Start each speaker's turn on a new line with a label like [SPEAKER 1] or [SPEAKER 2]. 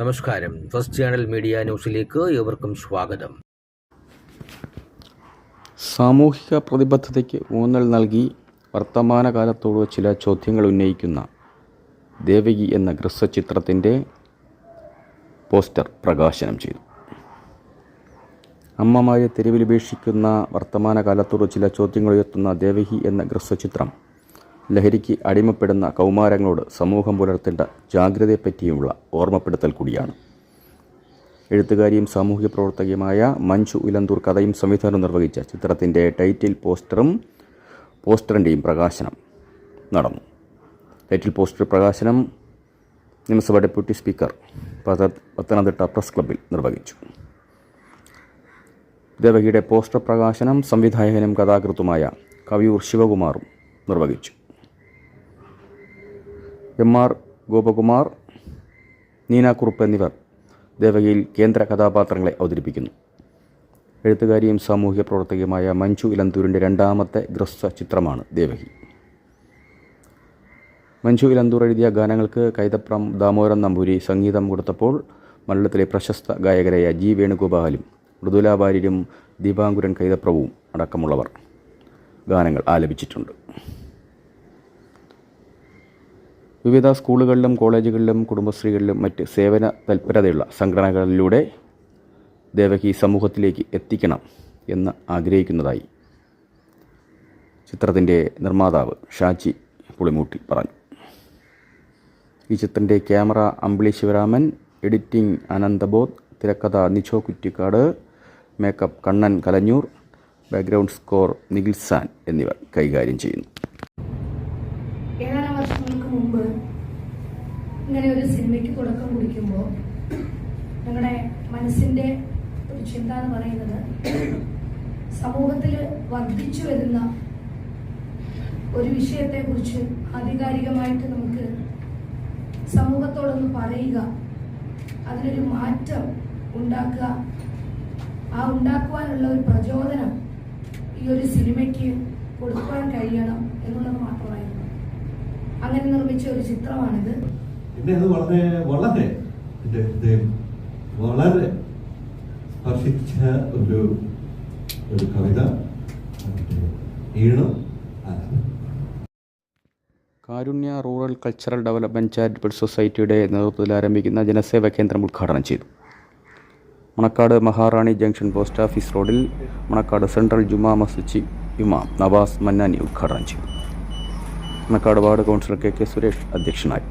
[SPEAKER 1] നമസ്കാരം. First channel media ന്യൂസിലേക്ക് ഏവർക്കും സ്വാഗതം.
[SPEAKER 2] സാമൂഹിക പ്രതിബദ്ധതയ്ക്ക് ഊന്നൽ നൽകി വർത്തമാനകാലത്തോട് ചില ചോദ്യങ്ങൾ ഉന്നയിക്കുന്ന ദേവകി എന്ന ഹ്രസ്വചിത്രത്തിന്റെ പോസ്റ്റർ പ്രകാശനം ചെയ്തു. അമ്മമാരെ തെരുവിലുപേക്ഷിക്കുന്ന വർത്തമാനകാലത്തോട് ചില ചോദ്യങ്ങൾ ഉയർത്തുന്ന ദേവകി എന്ന ഹ്രസ്വചിത്രം ലഹരിക്ക് അടിമപ്പെടുന്ന കൗമാരങ്ങളോട് സമൂഹം പുലർത്തേണ്ട ജാഗ്രതയെപ്പറ്റിയുമുള്ള ഓർമ്മപ്പെടുത്തൽ കൂടിയാണ്. എഴുത്തുകാരിയും സാമൂഹിക പ്രവർത്തകയുമായ മഞ്ജു ഇലന്തൂർ കഥയും സംവിധാനം നിർവഹിച്ച ചിത്രത്തിന്റെ ടൈറ്റിൽ പോസ്റ്ററും പോസ്റ്ററിന്റെയും പ്രകാശനം നടന്നു. ടൈറ്റിൽ പോസ്റ്റർ പ്രകാശനം നിയമസഭാ ഡെപ്യൂട്ടി സ്പീക്കർ പത- പത്തനംതിട്ട പ്രസ് ക്ലബ്ബിൽ നിർവഹിച്ചു. ദേവകിയുടെ പോസ്റ്റർ പ്രകാശനം സംവിധായകനും കഥാകൃത്തുമായ കവിയൂർ ശിവകുമാറും നിർവഹിച്ചു. എം ആർ ഗോപകുമാർ നീനാക്കുറുപ്പ് എന്നിവർ ദേവകിയിൽ കേന്ദ്ര കഥാപാത്രങ്ങളെ അവതരിപ്പിക്കുന്നു. എഴുത്തുകാരിയും സാമൂഹിക പ്രവർത്തകയുമായ മഞ്ജു ഇലന്തൂരിന്റെ രണ്ടാമത്തെ ഗ്രസ്വ ചിത്രമാണ് ദേവകി. മഞ്ജു ഇലന്തൂർ എഴുതിയ ഗാനങ്ങൾക്ക് കൈതപ്രം ദാമോദരൻ നമ്പൂരി സംഗീതം കൊടുത്തപ്പോൾ മലയാളത്തിലെ പ്രശസ്ത ഗായകരായ ജി വേണുഗോപാലും മൃദുലാ വാര്യരും ദീപാങ്കുരൻ കൈതപ്രവും അടക്കമുള്ളവർ ഗാനങ്ങൾ ആലപിച്ചിട്ടുണ്ട്. വിവിധ സ്കൂളുകളിലും കോളേജുകളിലും കുടുംബശ്രീകളിലും മറ്റ് സേവന തൽപരതയുള്ള സംഘടനകളിലൂടെ ദേവകി സമൂഹത്തിലേക്ക് എത്തിക്കണം എന്ന് ആഗ്രഹിക്കുന്നതായി ചിത്രത്തിന്റെ നിർമ്മാതാവ് ഷാജി പുളിമൂട്ടി പറഞ്ഞു. ഈ ചിത്രത്തിന്റെ ക്യാമറ അമ്പിളി ശിവരാമൻ എഡിറ്റിംഗ് അനന്തബോധ് തിരക്കഥ Nicho Kuttikkad makeup Kannan Kalanjoor background score Nikhilsan എന്നിവർ കൈകാര്യം ചെയ്യുന്നു.
[SPEAKER 3] ഇങ്ങനെ ഒരു സിനിമയ്ക്ക് തുടക്കം കുറിക്കുമ്പോൾ ഞങ്ങളുടെ മനസ്സിന്റെ ഒരു ചിന്ത എന്ന് പറയുന്നത് സമൂഹത്തിൽ വർദ്ധിച്ചു വരുന്ന ഒരു വിഷയത്തെ കുറിച്ച് ആധികാരികമായിട്ട് നമുക്ക് സമൂഹത്തോടൊന്ന് പറയുക. അതിനൊരു മാറ്റം ഉണ്ടാക്കുക. ആ ഉണ്ടാക്കുവാനുള്ള ഒരു പ്രചോദനം ഈ ഒരു സിനിമയ്ക്ക് കൊടുക്കുവാൻ കഴിയണം എന്നുള്ളത് മാത്രമായിരുന്നു. അങ്ങനെ നിർമ്മിച്ച ഒരു ചിത്രമാണിത്.
[SPEAKER 4] എന്നെ അത് വളരെ വളരെ എന്റെ ഹൃദയം വളരെ സ്പർശിച്ച ഒരു ഒരു കവിത. ഈണം
[SPEAKER 2] Karunya rural cultural development charitable സൊസൈറ്റിയുടെ നേതൃത്വത്തിൽ ആരംഭിക്കുന്ന ജനസേവാ കേന്ദ്രം ഉദ്ഘാടനം ചെയ്തു. Manacaud Maharani junction post office റോഡിൽ മണക്കാട് സെൻട്രൽ ജുമാ മസ്ജിദ് ഇമാം നവാസ് മന്നാനി ഉദ്ഘാടനം ചെയ്തു. Manacaud ward councillor K K Suresh അധ്യക്ഷനായി.